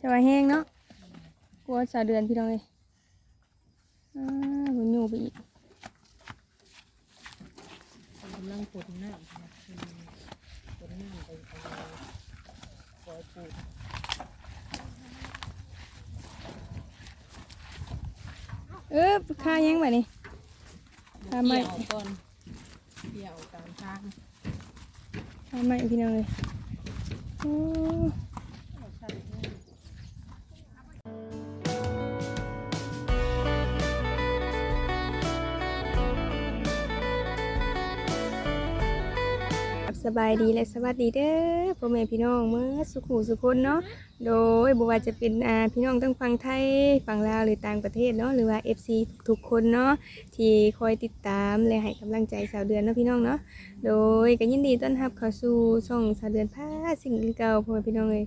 จะว่าแห้งเนาะกลัวสาเดือนพี่น้องเลยอ่าบุญอยู่ไปอีกกำลังปวดหน้าปวดหน้าไปปล่อยปูเออค่ายังแบบนี้ทำไมเกี่ยวก่อนเกี่ยวตามทางทำไมพี่น้องเลยโอ้ บายดีและสวัสดีเด้อพ่อแม่พี่น้องเมื่อสุขุสุคนเนาะโดยบ่ว่าจะเป็นอ่าพี่น้องทั้งฝั่งไทยฝั่งลาวหรือต่างประเทศเนาะหรือว่า FC ทุกๆคนเนาะที่คอยติดตามและให้กำลังใจสาวเดือนเนาะพี่น้องเนาะโดยก็ยินดีต้อนรับเข้าสู่ช่องสาวเดือนพาสิ่งเก่าพ่อแม่พี่น้องเลย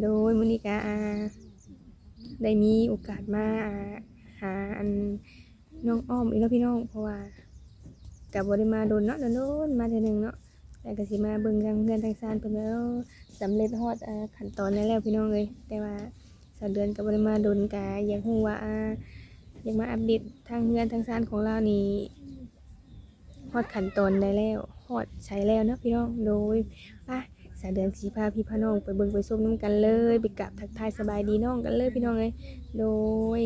โดยมื้อนี้ก็อ่าได้มีโอกาสมาหาอันน้องอ้อมอีกแล้วพี่น้องเพราะว่าก็บ่ได้มาโดนเนาะโดนมาเทื่อหนึ่งเนาะ แต่ก็สิมาเบิ่งทางเพื่อนทางซานเพิ่นแล้วสำเร็จฮอดขั้นตอนนั้นแล้วพี่น้องเลยแต่ว่าสาวเดือนกับบริมาโดนกาอยากรู้ว่าอยากมาอัปเดตทางเฮือนทางซานของเรานี่ฮอดขั้นตอนได้แล้วฮอดใช้แล้วเนาะพี่น้องโดยป่ะสาวเดือนสีพาพี่พน้องไปเบิ่งไปส้มน้ำกันเลยไปกราบทักทายสบายดีน้องกันเลยพี่น้องเลยโดย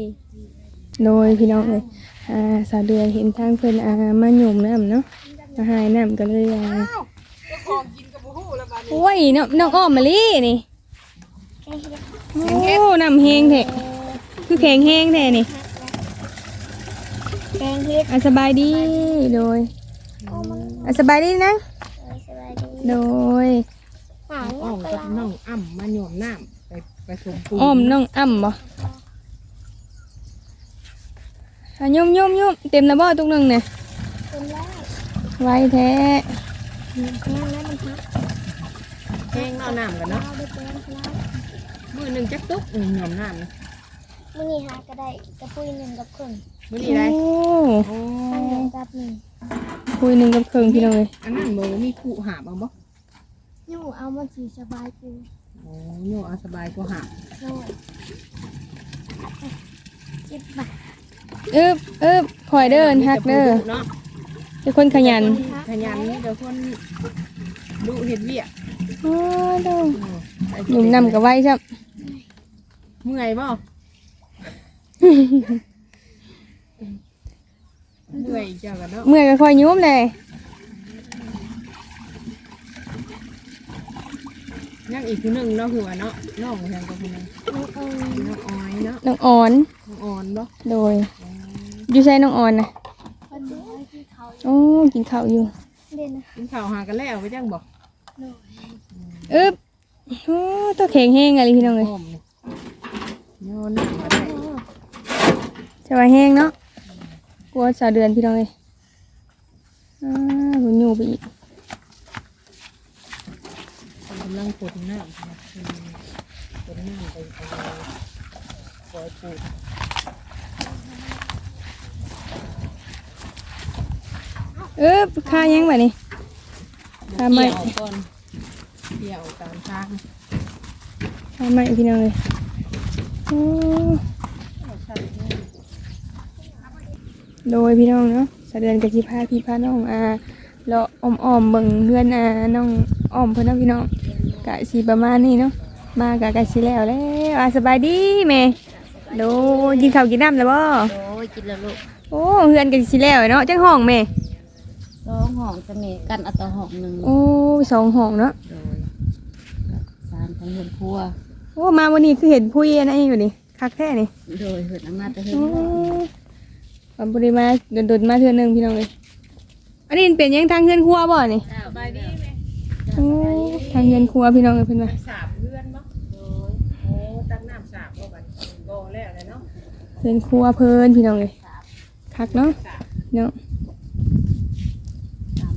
โดยพี่น้องเลยอ่าสาวเดือนเห็นทางเพิ่นอ่ามาหยุ่มน้ำเนาะมาหายน้ำกันเลยอ่า โอ้ยน้องน้องอ้อมมาลี่นี่โอ้น้ำแห้งแท้คือแข็งแห้งแท้นี่แกงเฮ็ดอะสบายดีโดยอะสบายดีนะ สบายดีโดยหาอ้เงี้อยมไปกับน้องอ่ำมาหย่อมน้ำไปไปสมปูอ้อมน้องอ้ำบ่อะโยมโยมโยมเต็มแล้วบ่ทุกนึงเนี่ยเป็นแรกไวแท้นั่งแล้วมันพัก แห้งเอาน้ำกันเนาะเอาไปแกงแล้วมือหนึ่งจักตุ๊กหนึ่งหย่อมน้ำนะมื้อนี้หาก็ได้กระปุยหนึ่งกับครึ่งมือโอ้นี้ได้โอ้ตั้งหนึ่งกับหนึ่งคุยหนึ่งกับเครื่องพี่น้องเลยอันนั้นบ่มีคู่หาบเอาบ่อยู่เอามันสีสบายกูโอ้โยเอาสบายกว่าหาบโน่เจ็บบาทเอิบเอิบคอยเดินฮักเด้อเนาะเป็นคนขยัน ขยันเดี๋ยวคนดูเห็ดเวียก โอ้เด้ออืมหนุ่มนำกับไว้ใช่เมื่อยบ่เมื่อยเจ้ากันเนาะเมื่อยก็คอยยุ้มเลยยังอีกคนหนึ่งเนาะคือว่าเนาะน้องแทนกับคนนึงน้องเอิญน้องอ้อยเนาะน้องอ่อนน้องอ่อนบ่โดยอยู่ใช้น้องอ่อนนะคนเดียวที่เขาโอ้กินข้าวอยู่เด่นนะกินข้าวหากันแล้วไปจังบ่โน่ อึ๊บโอ้ตัวแข็งแห้งอะไรพี่น้องเลยโยนน้ำมาได้จะว่าแห้งเนาะกลัวสาเดือนพี่น้องเลยอ่าบุญอยู่ไปอีกกำลังปวดน้ำครับปวดน้ำไปเอาปล่อยปูอึบค่ายังแบบนี้ ทำไมเกี่ยวก่อนเกี่ยวตามทางทำไมพี่น้องเลยโอ้โดยพี่น้องเนาะสาวเดือนกับจีพาพี่พาน้องอ่าเราอ้อมอ้อมๆเบิ่งเพื่อนอ่าน้องอ้อมเพื่อนเนาะพี่น้องกะสีประมาณนี้เนาะ มากะกะสีแล้วแล้วอ่าสบายดีแม่โดยกินข้าวกินน้ำแล้วบ่โอ้ยกินแล้วลูก โอ้เฮือนกันสิแล้วเนาะจังห้องแม่ สองห้องจะมีกันเอาแตวห้องหนึ่งโอ้ยสองห้องเนาะโดยกับสารทั้งเรือนครัว โอ้มาวันนี้คือเห็นผู้เย็นอะไรอยู่นี่คักแท้นี่โดยเหินอำนาจจะเห็นโอ้วันบริมาโดดๆมาเทื่อหนึงพี่น้องเลยอันนี้เป็นยังทางเฮือนครัวบ่นี่สบายดีไหมโอ้ทางเฮือนครัวพี่น้องเลยเพิ่นว่าสาบเพื่อนบ่โอ้ตักน้ำสาบบ่บัดบ่แล้วเลยเนาะเฮือนครัวเพิ่นพี่น้องเลยคักเนาะเนาะ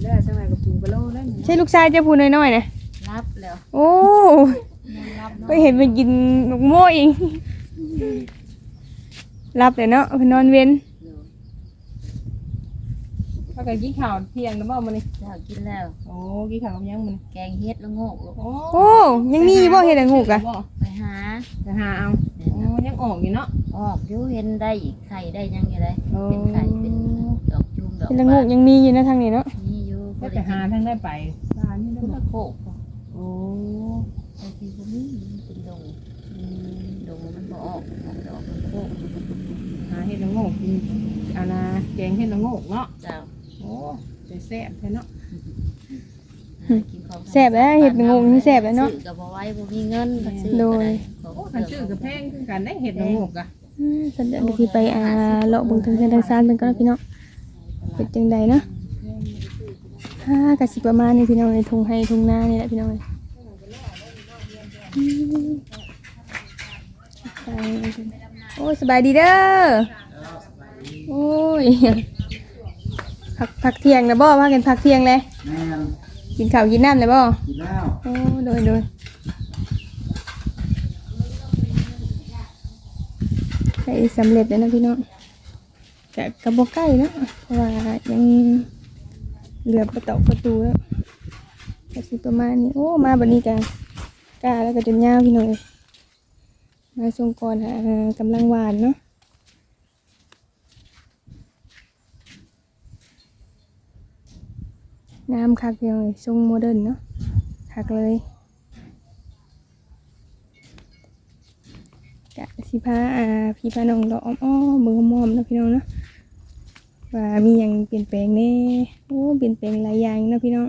สาบแล้วจังไงกับปูกะโลแล้วนี่ใช่ลูกชายเจ้าพูน้อยๆนะรับแล้วโอ้นอนรับเนาะไปเห็นไปกินนกโม่เองรับเลยเนาะเพิ่นนอนเว้นโดยพากันกินข้าวเที่ยงแล้วบ่มื้อนี้เจ้ากินแล้ว โอ้กินข้าวกับหยังมื้อนี้แกงเฮ็ดแล้วโงกลูกโอ้โอ้ยังมีบ่เฮ็ดให้งูกะบ่ไปหาแถไปหาเอาโอ้ยังออกอยู่เนาะออกอยู่เห็นได้อีกไข่ได้ยังอยู่เลยโอ้เป็นไข่เป็นดอกจูมดอกเป็นละงกยังมีอยู่นะทางนี้เนาะนี่อยู่ ก็ไปหาทางได้ไปบ้านนี่ได้พุทบ่ธโคกโอ้บางทีก็มีมันเป็นดงอืมดงมันบ่ออกออกดอกมันโคกหาเห็ดละโงกกินเอานาแกงเห็ดละโงกเนาะเจ้าโอ้จะแซ่บแท้เนาะหากินของแซ่บแล้วเห็ดเป็นงงนี่แซ่บแล้วเนาะซื้อก็บ่ไหว้บ่มีเงินก็ซื้อโดก็ยได้โอ้คันชื่อกับแพงคือกันได้เห็ดละโงกอะอืมสันเดอนที่ไปอ่าเลาะเบิ่งทางเส้นทางซานเป็นก็พี่น้องเป็นจังใดเนาะ ฮ่ากะสิประมาณนี้พี่น้องในทุ่งไห้ทุ่งนานี่แหละพี่น้องเอ้ยอืมไปโอ้ยสบายดีเด้อโอ้ยพักพักเที่ยงนะบ่ว่ากันพักเที่ยงเลยแม่นกินข้าวกินน้ำเลยบ่กินแล้วโอ้โดยโดยใกล้สำเร็จแล้วนะพี่น้องกะกระบอกใกล้เนาะเพราะว่ายัง เหลือประตูประตูแล้วก็สิประมาณนี้โอ้มาบัดนี้กันกล้าแล้วก็จนยาวพี่น้องเอ้ยมาทรงก่อนหากำลังหวานเนาะงามคักพี่น้องเอ้ยทรงโมเดิร์นเนาะคักเลยกะสิพาอาพี่พาน้องเราอ้อมอ้อมือมอมๆนะพี่น้องเนาะ ว่ามีอย่างเปลี่ยนแปลงแน่โอ้เปลี่ยนแปลงหลายอย่างเนาะพี่น้อง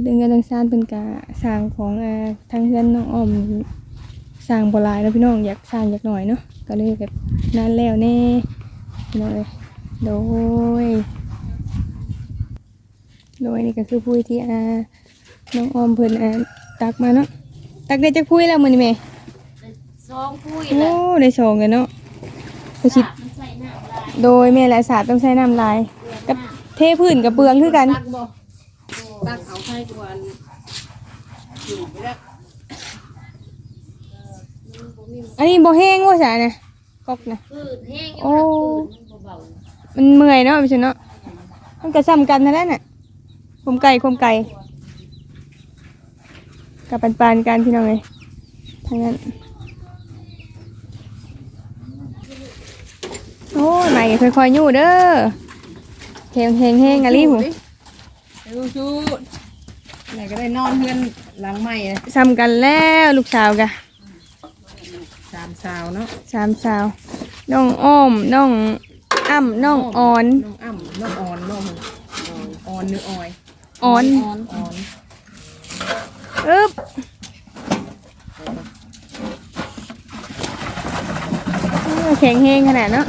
เรื่องเงินทางซานเป็นกะสร้างของอาทางเพื่อนน้องอ้อมสร้างบหลายแล้วพี่น้องอยากสร้างอยากหน่อยเนาะก็เลยแบบนานแล้วแน่พี่น้องเลยโดย โดยนี่ก็คือผู้ที่อาน้องออมเพิ่นอ่าตักมาเนาะตักได้จักพุ้ยแล้วมื้อนี้แม่ซองพุ้ยโอ้แหละได้สองเลยเนาะก็สิมันใส่น้ำลาย โดยแม่หลายศาสตร์ต้องใช้น้ำลายกับเทพื้นกับเปลืองคือกัน ตักบ่ตักเอาให้กวนอยู่ไปแล้วอันนี้บ่แห้งว่าซะนะก๊อกนะพืชแห้งโอ้มันเบามันเมื่อยเนาะพี่ชนเนาะมันก็ซ้ำกันนั่นแหละน่ะคมไก่คมไก่กับปันปานๆกันพี่น้องเอ้ยทางนั้น โอ้ยใหม่ค่อยๆอยู่เด้อแห้งแห้งแห้งๆอะลิผมไปดูชุดไหนก็ได้นอนเพื่อนหลังใหม่อะซ้ำกันแล้วลูกสาวกะสามสาวเนาะสามสาวน้องอ้อมน้องอ้ำน้องออนน้องอ้ำน้องออนน้องออนหรือออยออนๆอ่อนออนอึ๊บเออแข็งแห้งขนาดเนาะ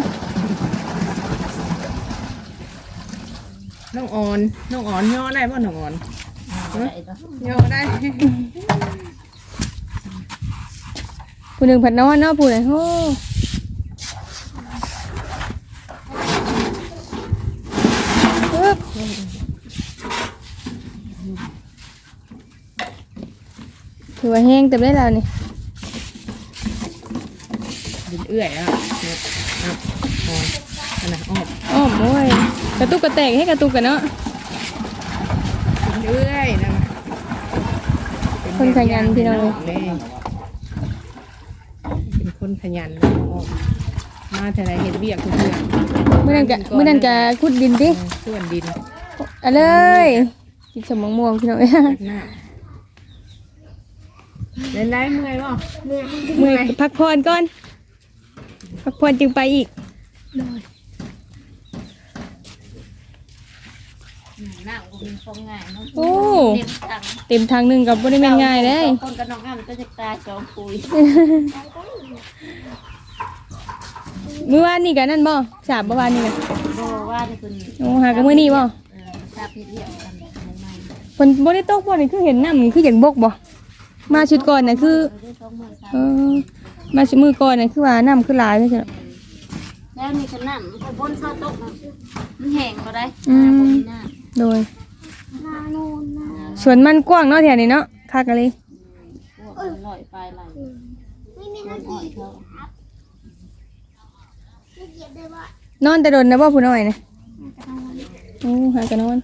น้องออนน้องออนย่อได้ป่ะน้องออนได้เนาะย่อได้ผู้หนึ่งผัดนอนเนาะผู้หนึ่งโอ้อึ๊บถือว่าแห้งเต็มได้แล้วนี่ดินเอื้อยอะเนี่ยอะออนอันน่ะออกอ้อมโอ้ย กระตุกกระแตกให้กระตุกกันเนาะดินเอื้อยนะคนขยันพี่น้องเลยเป็นคนขยันน้องออกมาแต่ไหนเห็นเบียกทุกเดือนเมื่อนั้นกะเมื่อนั้นกะขุดดินดิส่วนดินเอะไรเลยกินสมองม่วงพี่น้องเอ้ยตักหน้าเล่นได้เมื่อยป่ะเมื่อยเมื่อยพักผ่อนก่อนพักผ่อนจึงไปอีก น้ำก็มีฟองง่ายเนาะโอ้ เต็มถังเต็มทางหนึ่งกับบริเวณง่ายเลยคนกับน้องอ้ำก็จะตาจอมปุยเมื่อวานนี่กันนั่นบ่สาบเมื่อวานนี่นะโบว่าที่คุณโอ้หากันมื้อนี้บ่เออทราบพี่เรียกกันใหม่ฝนบ่ได้ตกบ่นี่คือเห็นน้ำคืออย่างบกบ่มาชุดก่อนน่ะคือๆได้สองหมื่นสามเออมาชุดมือก่อนน่ะคือว่าน้ำคือหลายใช่ไหมแล้วมีขนาดมันก็บนเสาโต๊ะนะมันแห้งก็ได้อืม น้ำบ่มีน้ โดยนาโน่นนะสวนมันกว้างเนาะแถวนี้เนาะคักกันเลยำพวกมันลอยไปไหลไม่มีมัน้านอ่ทีอยเขาไม่เก็บได้ว่านอนแต่โดนนะบ่ผู้น้อยนะโอ้หากันนอน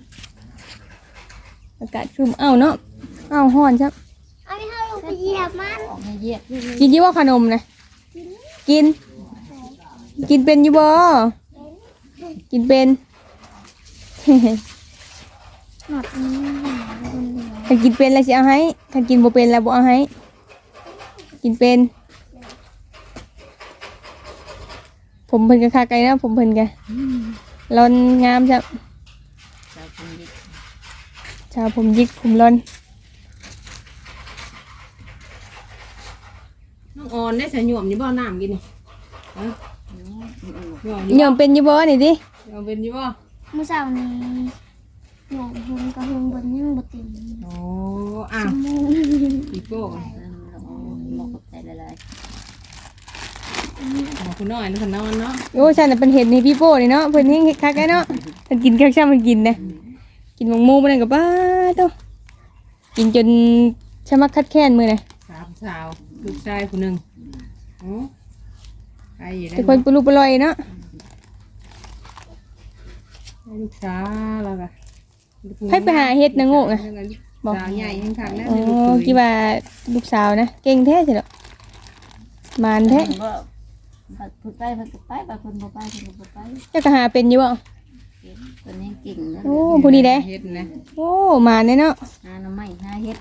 อากาศครึมเอ้าเนาะเอ้าฮ้อนครับเอาไม่ให้ลงไปเหยียบมันออกให้เหยียบนี่กินยี่ว่าขนมนะเกิน กินเป็นอยู่บ่กินเป็น หนักนี้หนาคนเดียวถ้ากินเป็นแล้วสิเอาให้ถ้ากินบ่เป็นแล้วบ่เอาให้ กินเป็น ผมเพิ่นก็คักไกลนะผมเพิ่นก็ร้อนงามจ้ะชาวคนยิกชาวผมยิกผมร้อนน้องออนได้ใส่หยวมนี่บ่น้ำกินนี่ฮะหยวมยอมเป็นอยู่บ่นี่ดิหยวมเป็นอยู่บ่เมื่อเช้านี้ หนูหงกับหงบนยังบติ่มโอ้อ้าวมูอีโก้เริ่มลงหมกกับใจละลายขอคุณน้อยนะคุณนอนเนาะโอ้ฉันน่ะเป็นเห็นในพี่โป้นี่เนาะเพิ่นเฮงคักไกเนาะเพิ่นกินคักช่างมันกินนะกินหมกหมูมันนนก็บ้าโตกินจนชะมักคัดแค้นมือน่ะสามสาวลูกชายคนหนึ่งโอ้ใครอยู่ได้แต่คนปลุกปลอยเนาะลูกสาวแล้วก็ ให้ไปหาเฮ็ดนะโง่อะบอกสาวใหญ่ยังทางนั้นอ๋เลยลูกอเขยคิดว่าลูกสาวนะ เก่งแท้สิเนาะมานแท้ก็บัดพูดไปเพิ่นก็ไปบัดเพิ่นบ่ไปเพิ่นก็บ่ไปเจ้าก็หาเป็นอยู่บ่เพิ่นยังเก่งนะโอ้ผู้นี้เด้เฮ็ดนะโอ้มานแน่เนาะหาหน่อไม้หาเฮ็ด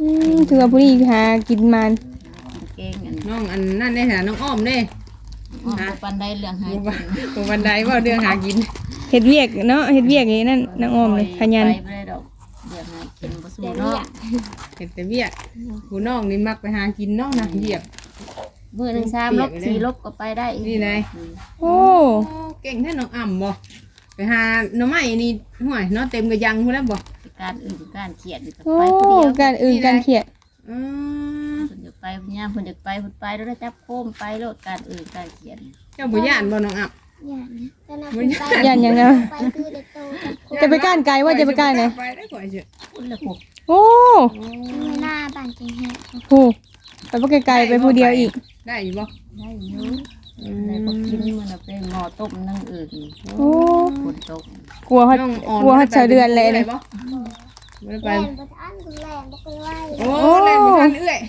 อืมถือว่าผู้นี้หากินมานเก่งอันน้องอันนั่นได้หาน้องอ้อมเด้อ๋อบ่ปานใดเรื่องหาหมู่กิบ้านนหมู่บันไดว่าเรื่องหากิน เฮ็ดเวียกเนาะเฮ็ดเวียกนี่นั่นนางอ้อมเลยขยันไปบ่ได้ดอกเรื่องหากินบ่สู้เนาะเห็นแต่เวียกผู้น้องนี่มักไปหากินเนาะนะเหยียบมื้อหนึงสามลบสี่ลบก็ไปได้นี่เลยโอ้โอ้เก่งแท้น้องอ่ำบ่ไปหาหน่อไม้นี่ห่วยเนาะเต็มกระยังพุ่นแล้วบ่การอื่นการเขียนก็โอ้ไปผู้เดียว การอื่นการเขียดอืมเพิ่นจะไปพยายามเพิ่นจะไปเพิ่นไปแล้วได้จับโคมไปโลดการอื่นการเขียนเจ้าบ่ย่านบ่น้องอ่ำอ ย่างนี้จะนำไม่ไปยันยังนะไปคือเด็กโตกับคนจะไปก้านไกลว่าจะไปก้านไหนไปได้กว่าเจ้ะพุ่นละพวกโอ้ไม่น่าบ้านจริงแฮะโหไปบ่ไกลๆไปผู้เดียวอีกได้อยู่บ่ได้อยู่ได้บ่กินมันเอาไปหม้อต้มนั่งอื่นโอ้ฝนตกกลัวเขาน้องอ่อนกลัวเขาเฉาเดือนเลยเลเลยยบ่บ่ได้ไปแรงประทันคุณแรงบอกเลยว่าโอ้เล่นบ่ทันเอื้อย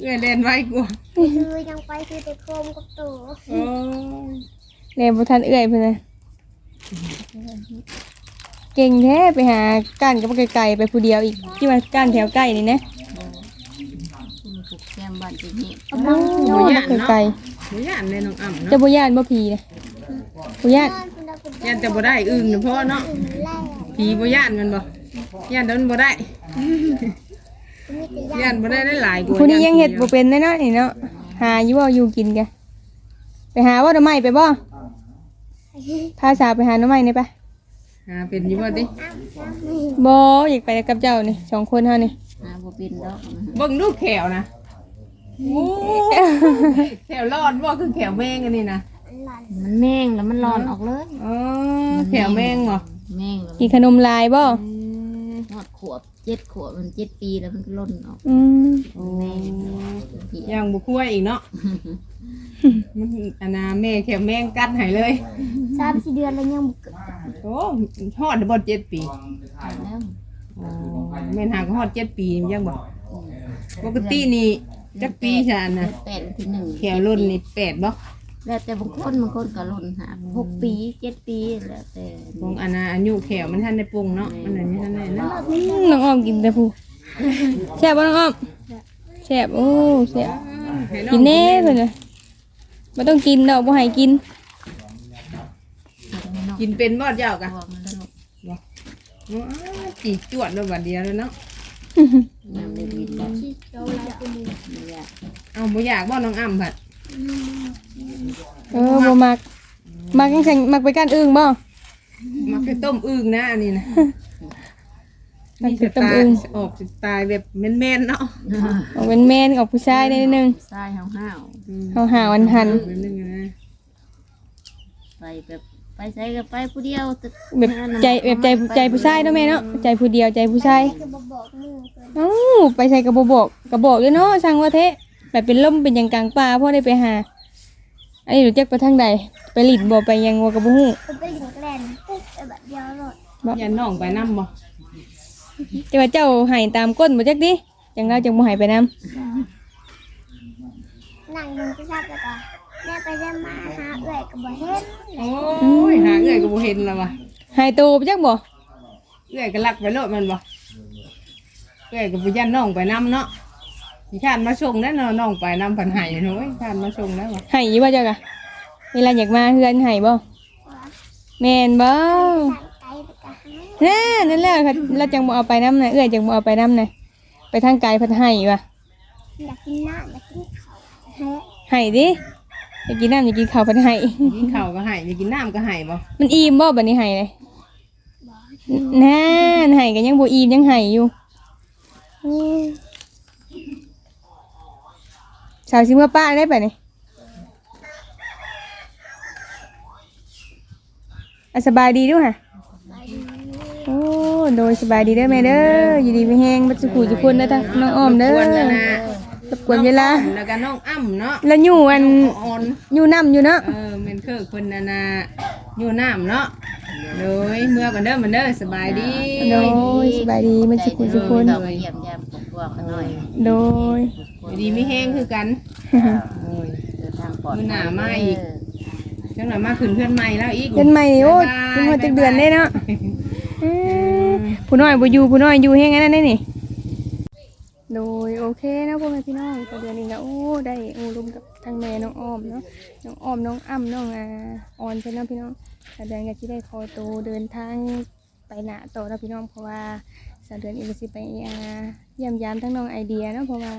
เอื้อยเล่นไว้กลัวคือยังไปคือเด็กโคมกับตัวโอ้ แรงบ่ทันเอื้อยเพิ่นน่ะเก่งแท้ไปหาก้านกับไกลๆไปผู้เดียวอีกที่ว่าก้านแถวใกล้นี่นะพุ่นละพวกแก้มบ้านจริงนี่โอ้บ่ย่านไกลบ่ย่านเลยน้องอ่ำๆเนาะจะบ่ย่านบ่ผีนะบ่ย่านย่านแต่บ่ได้อึ้งเนาะพ่อเนาะแรงผีบ่ย่านมันบ่ย่านแต่มันบ่ได้มีแต่ย่านบ่ได้ได้หลายกว่าผู้นี้ยังเฮ็ดบ่เป็นแน่เนาะนี่เนาะหาอยู่บ่อยู่กินกะไปหาว่าหน่อไม้ไปบ่ พาสาวไปหาหน่อไม้นี่ปะหาเป็นอยู่บ่ติบ่อยากไปกับเจ้านี่สองคนเฮานี่หาบ่เป็นดอกเบิ่งดูแขวนะโอ้แขวรอดบ่คือแขวแมงอันนี้นะหลานมันแม่งแล้วมันร้อนออกเลยอ๋อแขวแมงบ่แม่งแล้วกินขนมลายบ่หอดขวบ เจ็ดขวบมันเจ็ดปีแล้วมันก็ล่นออกอืมโอ้เหี่ยยังบ่คั่วอีกเนาะ มันอันน่ะแม่แขวแมงกัดให้เลย สามสี่เดือนแล้วยังบุกเกิดโอ้ฮอดบ่เจ็ดปีแล้วอ๋อแม่นหากฮอดเจ็ดปียังบ่ปกตินี่จักปีซะอันน่ะแปดที่หนึ่งแขวรุ่นนี่แปดบ่ แล้วแต่บางคนบางคนก็ล่นหาหกปีเจ็ดปีแล้วแต่ของอันน่ะอายุแขวมันทันได้ปรุงเนาะมันอันนี้ทันได้เนาะอืมน้องอ้อมกินแต่ผู้แซ่บบ่น้องอ้อมแซ่บโอ้แซ่บให้องกินแน่เพิ่นน่ะบ่ต้องกินดอกบ่ให้กินกินเป็นบ่เจ้ากะตัวมันแล้วว้าจีจวดด้วยบัดเดียวเลยเนาะน้ำเลยบินแล้วที่เราลายเป็นเนี่ยเอาบ่อยากบ่น้องอ้ำผัด เออบ่มักมักจังซั่นมักไปก้านอึ่งบ่มักไปต้มอึ่งนะอันนี้นะมักนี่ไปสต้ไตมอึ่งล์ออกสไตล์แบบแม่นๆเนาะออกเป็นแม่นออกผู้ชายได้นิดนึงทรายห้าวห้าวอืมเฮาหาวันหันนิดนึงนะไปแบบไปใส่ก็ไปผู้เดียวแต่แบบใจแบบใจใจผู้ชายเนาะแม่เนาะใจผู้เดียวใจผู้ชายจะบอกบอกมือเกินเอ้าไปใส่กระบอกบอกกระบอกเลยเนาะสั่งว่าเทะ แบบเป็นล่มเป็นอย่างกลางป่าพ่อได้ไปหา อันนี้หนูแจ็คไปทางใด ไปหลินบ่ไปยังวัวกระบุ้งเป็นไปถึงแกลนปุ๊บแบบเดียวเลยยันน้องไปนำบ่แต่ว่าเจ้าใหายตามก้นบ่จักดิจังเราจังบ่ใหายไปนํนนั่งอยู่ที่ซับแล้วก็แม่ไปเล่นมาหาเอื่อยก็บ่เห็นโอ้ยหาเอื้อยก็บ่เห็นแล้วว่ะหายโตไปจักบ่เอื้อยก็ลักไปโลดมันบ่เอื้อยก็บ่ยันน้องไปนํเนาะ สิชานมาส่งแล้วเนาะน้องไปนํผันไห้เนาะเว้ยชานมาส่งแล้วว่ะหายอยู่บ่จักอะเวลาอยากมาเฮือนหายบ่ว่าแม่นบ่ทางไกลไปก็หาแน่นั่นแหละค่ะเราจังบ่เอาไปน้ำน่ะเอื้อยจังบ่เอาไปน้ำน่ะไปทางไกลเพัดให้ว่ะอยากกินน้ำอยากกินข้าวเฮ้ยให้ดิอยากกินน้ำอยากกินข้าวเพัดให้กินข้าวก็ให้อยากกินน้ำก็ให้บ่มันอิ่มบ่บัดนี้ให้เลยบอกแน่นให้ก็ยังบ่อิ่มยังให้อยู่อืม สาวสิเมื่อป้าได้ปะนี่อะสบายดีด้วยค่ะไปดีโอ้โดยสบายดีเด้อแม่เด้ออยู่ดีไม่แห้งบัดสุขุทุกคนนะทั้งน้องอ้อมเด้อคว รแล้วนะรบกวนเวลาแล้วก็น้องอ้ำเนาะแล้วอยู่อันอ่อนอยู่น้ำอยู่เนาะ เออเมนเคอร์คนนานาอยู่น้ำเนาะโดยเมื่อกันเด้อมันเด้อสบายดีโดยสบายดีมันสุขุทุกคนเราไปเยี่ยมยามพวกๆกันหน่อยโดย อยู่ดีไม่แห้งคือกันโอ้ย เดินทางปลอดมื้อหน้ามาอีก จังหน่อยมาขึ้นเพื่อนใหม่แล้วอีกเป็นใหม่นี่โอ้ยเป็นหัวจักเดือนได้เนาะเอ้ยผู้น้อยบ่อยู่ผู้น้อยอยู่แฮงอันนั้นได้นี่ โดยโอเคนะพ่อแม่พี่น้องก็เดือนนี้ก็โอ้ได้โอ้รวมกับทางแม่น้องอ้อมเนาะน้องอ้อมน้องอ้ำน้องอาออนเพิ่นเนาะพี่น้องแสดงก็สิได้ขอตัวเดินทางไปหน้าต่อเนะพี่น้องเพราะว่าสเดือนอีกสิไปอาเยี่ยมยามทั้งน้องไอเดียเนาะเพราะว่า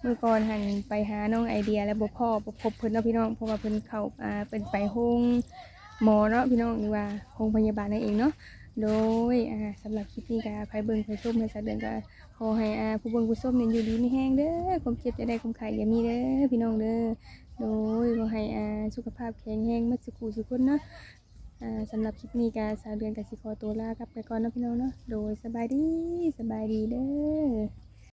เมื่อก่อนหันไปหาน้องไอเดียแล้วบ่พ่อบ่พบเพิ่นเนาะพี่น้องเพราะว่าเพิ่นเข้าอ่าเป็นไปห้องหมอเนาะพี่น้องหรือว่าโรงพยาบาลนั่นเองเนาะโดยอ่าสำหรับคลิปนี้ก็ใครเบิ่งใครชมให้สาวเดือนก็ อให้อาผู้เบิ่งผู้ชมเนี่ยอยู่ดีไม่แห้งเด้อความเจ็บจะได้ความไข่อย่ามีเด้อพี่น้องเด้อโดยขอให้อาสุขภาพแข็งแรงมัดสุขุสุขคนเนาะอ่าสำหรับคลิปนี้กาสาวเดือนกับสิคอตัวลากลับไปก่อนนะพี่น้องเนาะโดยสบายดีสบายดีเด้อ